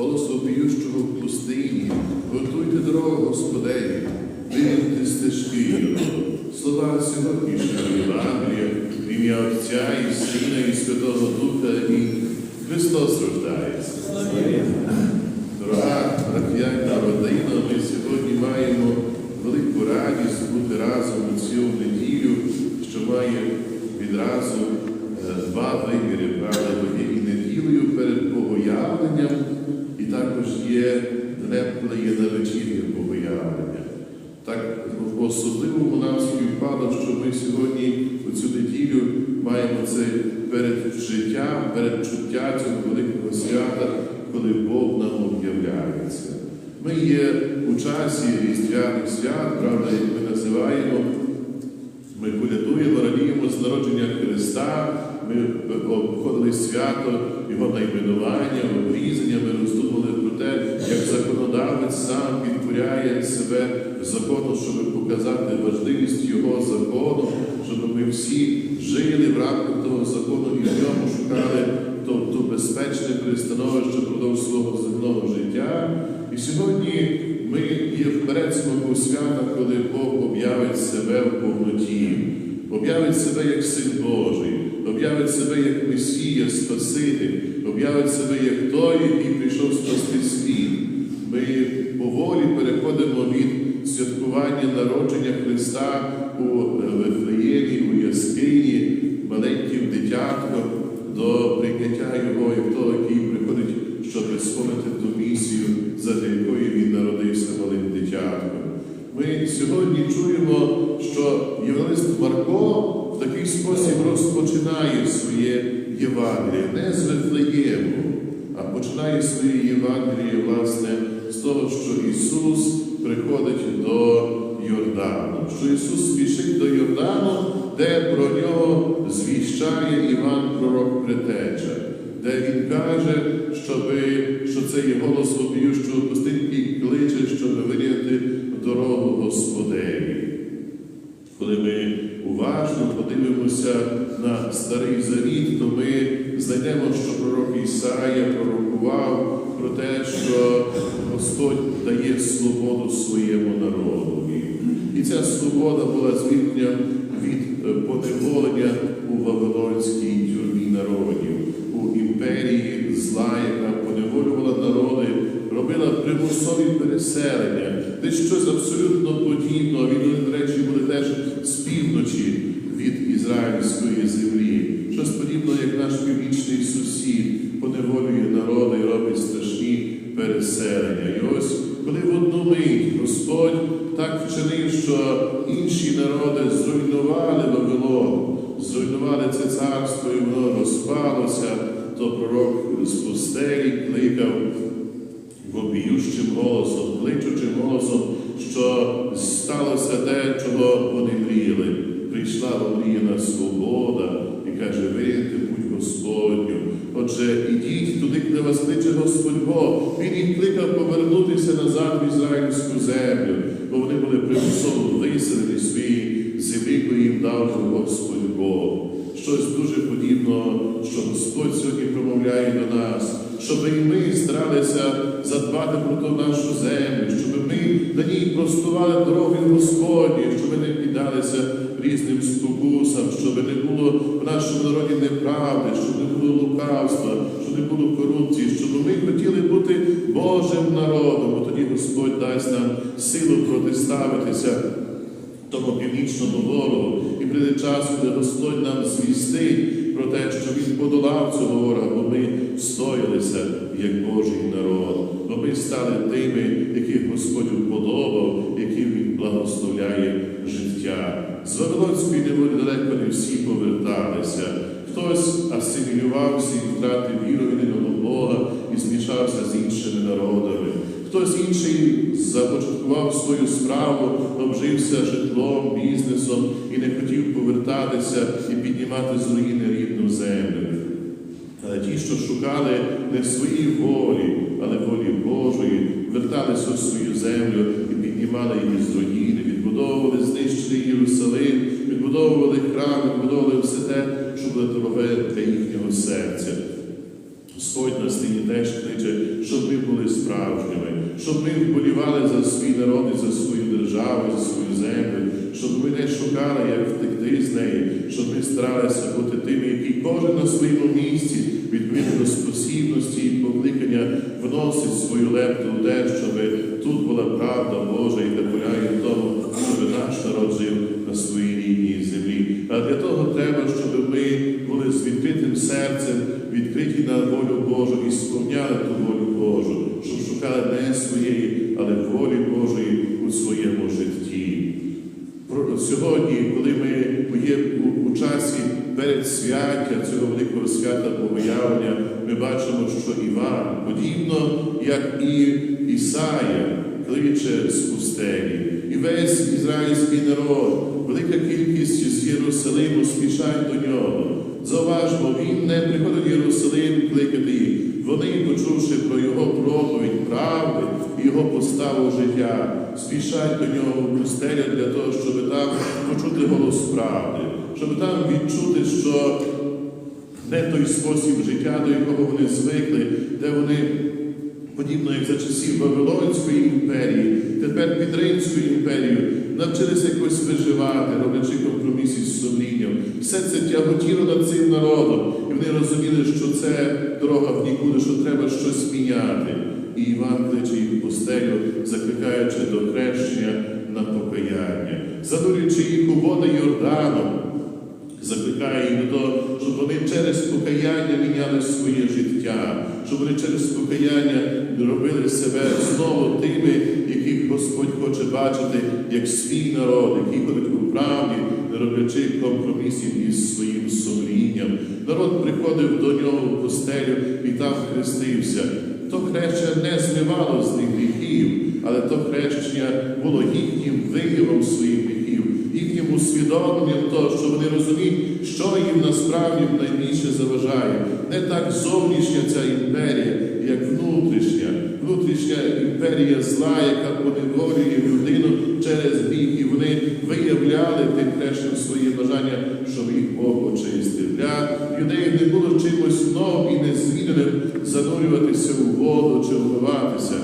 голосопіющого в пустині, готуйте дорогу Господеві, вирівняйте стежки Його. Слова сьогоднішнього Євангелія, ім'я Отця і Сина і Святого Духа, і Христос рождається. Дорога парафіальна родина, ми сьогодні маємо велику радість бути разом у цю неділю, що має відразу е, два виміри, правда, бо є і неділею перед Богоявленням, і також є коли є на вечір'я Богоявлення. Так в особливому нам співпало, що ми сьогодні у цю неділю маємо це перед життям, перед чуття цього великого свята, коли Бог нам об'являється. Ми є у часі різдвяних свят, правда, як ми називаємо, ми колядуємо, радіємо з народження Христа, ми обходили свято Його найменування, обрізання, ми роздумали про те, як законодавець сам підкоряє себе закону, щоб показати важливість Його закону, щоб ми всі жили в рамках того закону і в ньому шукали то, то безпечне пристановище впродовж свого земного життя. І сьогодні ми є вперед свого свята, коли Бог об'явить себе в повноті, об'явить себе як Син Божий, об'явить себе як Месія, Спаситель, об'явить себе як той, який прийшов спасти світ. Ми поволі переходимо від святкування народження Христа у Вифлеємі, у Яскині, маленьким дитятком, до прийняття Його як того, який приходить, щоб сповнити ту місію, за якою він народився малим дитятком. Ми сьогодні чуємо, що євангелист Марко такий спосіб розпочинає своє Євангеліє, не з Вифлеєму, а починає своє Євангеліє, власне, з того, що Ісус приходить до Йордану, що Ісус спішить до Йордану, де про нього звіщає Іван Пророк Претеча, де він каже, щоби, що це є голос вопіющого пустинки кличе, щоб виряти дорогу Господеві. Коли ми уважно подивимося на старий завіт, то ми знайдемо, що пророк Ісая пророкував про те, що Господь дає свободу своєму народові. І ця свобода була звільнення від е, поневолення у Вавилонській тюрмі народів, у імперії зла, яка поневолювала народи, робила примусові переселення, де щось абсолютно речі, були теж з півночі від ізраїльської землі. Щось подібне, як наш північний сусід поневолює народи і робить страшні переселення. І ось коли в одну мить Господь так вчинив, що інші народи зруйнували Вавилон, зруйнували це царство, і воно розпалося, то пророк з пустелі кликав вопіющим голосом, що сталося те, чого вони мріяли. Прийшла омріяна свобода і каже, вийти путь Господню. Отже, ідіть туди, де вас кличе Господь Бог. Він їх кликав повернутися назад в ізраїльську землю, бо вони були примусово виселені з своєї землі, яку їм дав Господь Бог. Щось дуже подібно, що Господь сьогодні промовляє до нас, щоб і ми старалися задбати про ту нашу землю, щоб ми на ній простували дороги Господні, щоб ми не піддалися різним спокусам, щоб не було в нашому народі неправди, щоб не було лукавства, щоб не було корупції, щоб ми хотіли бути Божим народом, бо тоді Господь дасть нам силу протиставитися тому північному ворогу, і прийде час, коли Господь нам звістить про те, що Він подолав цього ворога, бо ми встоялися як Божий народ, бо ми стали тими, яких Господь уподобав, яким Він благословляє життя. З Вавилонської неволі далеко не всі поверталися. Хтось асимілювався і втратив віру в єдиного Бога і змішався з іншими народами. Хтось інший започаткував свою справу, обжився житлом, бізнесом і не хотів повертатися і піднімати з руїни рідну землю. Але ті, що шукали не свої волі, але волі Божої, верталися у свою землю і піднімали її з руїни, відбудовували, знищили Єрусалим, відбудовували храм, відбудовували все те, що було дороге для їхнього серця. Господь нас нині теж кличе, щоб ми були справжніми, щоб ми вболівали за свій народ і за свою державу, за свою землю, щоб ми не шукали, як втекти з неї, щоб ми старалися бути тими, які кожен на своєму місці, відповідно до спосібності і покликання, вносить свою лепту у те, щоб тут була правда Божа і дозволяє в тому, щоб наш народ жив на своїй рідній землі. А для того треба, щоб ми були з відкритим серцем, відкриті на волю Божу і сповняли ту волю Божу, щоб шукали не своєї, але волі Божої у своєму житті. Сьогодні, коли ми є у часі перед свяття цього великого свята Богоявлення, ми бачимо, що Іван, подібно як і Ісая, кличе з пустелі, і весь ізраїльський народ, велика кількість з Єрусалиму спішать до нього. Зауважмо, він не приходить в Єрусалим кликати. Вони, почувши про його проповідь правди і його поставу життя, спішать до нього в пустелю для того, щоб там почути голос правди, щоб там відчути, що не той спосіб життя, до якого вони звикли, де вони, подібно як за часів Вавилонської імперії, тепер під Римською імперією, навчилися якось виживати, роблячи компроміси з сумлінням. Все це тяготіло над цим народом, і вони розуміли, що це дорога в нікуди, що треба щось міняти. І Іван кличе їх в пустелю, закликаючи до хрещення на покаяння, занурюючи їх у води Йорданом, закликає їх до того, щоб вони через покаяння міняли своє життя, щоб вони через покаяння робили себе знову тими, яких Господь хоче бачити, як свій народ, які ходить у правді, не роблячи компромісів із своїм сумлінням. Народ приходив до нього в пустелю і там хрестився. То хрещення не змивало з них гріхів, але то хрещення було їхнім виявом своїх гріхів, їхнім усвідомленням того, що вони розуміють, що їм насправді найбільше заважає. Не так зовнішня ця імперія, як внутрішня, внутрішня імперія зла, яка поневолює людину через гріх, і вони виявляли тим хрещенням своє бажання, щоб їх Бог очистив. Для людей не було чимось новим і незвіданим занурюватися у воду чи вмиватися.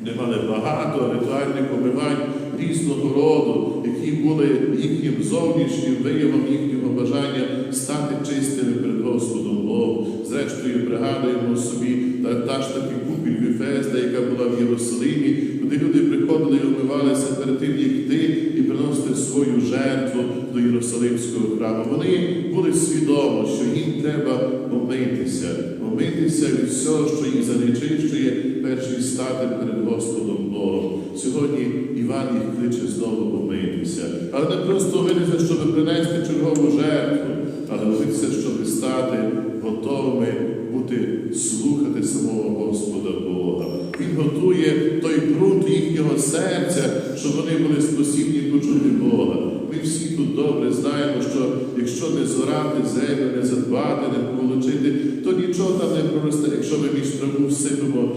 Вони мали багато ритуальних помивань різного роду, які були їхнім зовнішнім виявом їхнього бажання стати чистими перед Господом Богом. Зрештою, пригадуємо собі та, та ж таки купіль Віфезда, яка була в Єрусалимі, куди люди приходили і умивалися перед тим, як йти і приносити свою жертву до Єрусалимського храму. Вони були свідомо, що їм треба помитися, помитися від всього, що їх занечищує, перш ніж стати перед Господом Богом. Сьогодні Іван їх кличе знову помитися. Але не просто вилізти, щоб принести чергову жертву, але молитися, щоб стати готовими бути слухати самого Господа Бога. Він готує той ґрунт їхнього серця, щоб вони були спосібні почути Бога. Ми всі тут добре знаємо, що якщо не зорати землю, не задбати, не помолочити, то нічого там не проросте, якщо ми між траву всипемо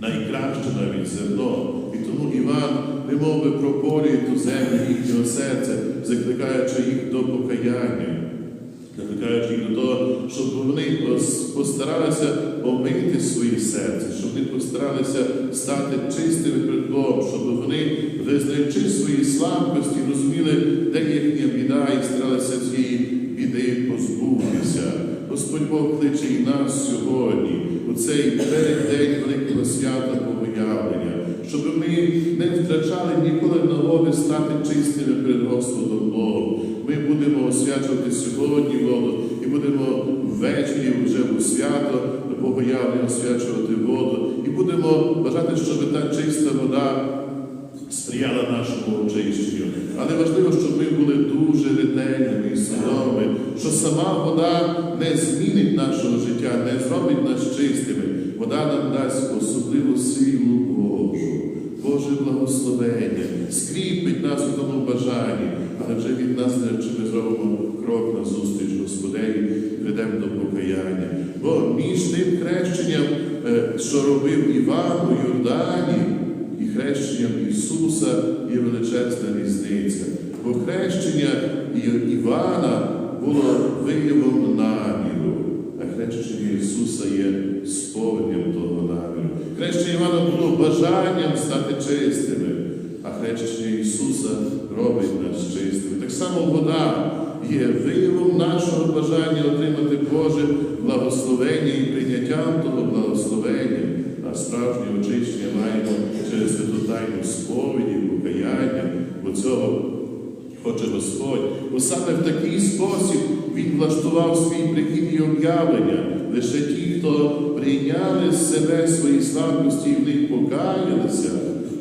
найкраще навіть зерно. І тому Іван немов би пропорює ту землю їхнього серця, закликаючи їх до покаяння, закликаючи їх до того, щоб вони постаралися омити своє серце, щоб вони постаралися стати чистими перед Богом, щоб вони, визнаючи свої слабкості, розуміли, де їхня біда, і старалися цієї біди позбутися. Господь Бог кличе і нас сьогодні, у цей переддень великого свята Богоявлення, щоб ми не втрачали ніколи нагоди стати чистими перед Господом Богом. Ми будемо освячувати сьогодні воду і будемо ввечері вже у свято Богоявлення освячувати воду. І будемо бажати, щоб та чиста вода сприяла нашому очищенню. Але важливо, щоб ми були дуже ретельними і свідомими, що сама вода не змінить нашого життя, не зробить нас чистими. Вода нам дасть особливу силу Божу, Боже благословення, скріпить нас у тому бажанні, але вже від нас не чи ми зробимо крок на зустріч Господеві, прийдемо до покаяння. Бо між тим хрещенням, е, що робив Іван у Йордані, і хрещенням Ісуса є величезна різниця. Бо хрещення Івана було виявом наміру, а хрещення Ісуса є сповненням того наміру. Хрещення Івана було бажанням стати чистими, а хрещення Ісуса робить нас чистими. Так само вода є виявом нашого бажання отримати Боже благословення і прийняттям того благословення, а справжнє очищення маємо через святу тайну сповіді, покаяння, бо цього хоче Господь. Бо саме в такий спосіб Він влаштував свій прихід і об'явлення. Лише ті, хто прийняли з себе свої слабкості і в них покаялися,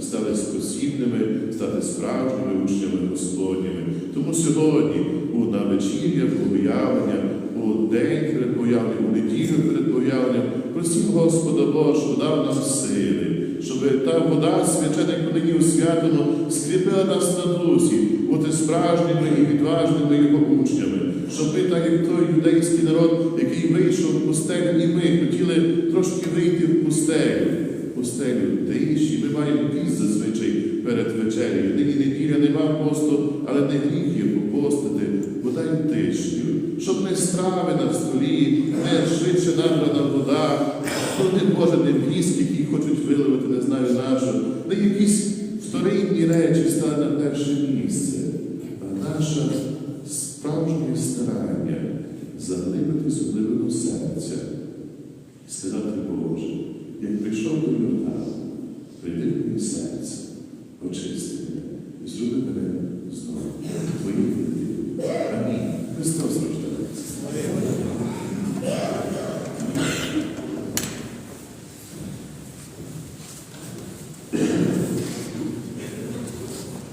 стали спосібними стати справжніми учнями Господніми. Тому сьогодні, у на вечір'я появлення, у день перед появленням, у неділю перед появленням, просім Господа Божого, дав нам сили, щоб та вода свячена, яку нині освятимо, скріпила нас на дусі, бути справжніми і відважними його учнями, щоб ми, так як той юдейський народ, який вийшов в пустелю, і ми хотіли трошки вийти в пустелю. Пустелю тиші, ми маємо піст зазвичай перед вечерею. Нині неділя нема посту, але не гріх є попостити, бодай тишню, щоб не страви на столі, не швидше набрана вода, то не Боже, не віск, який хочуть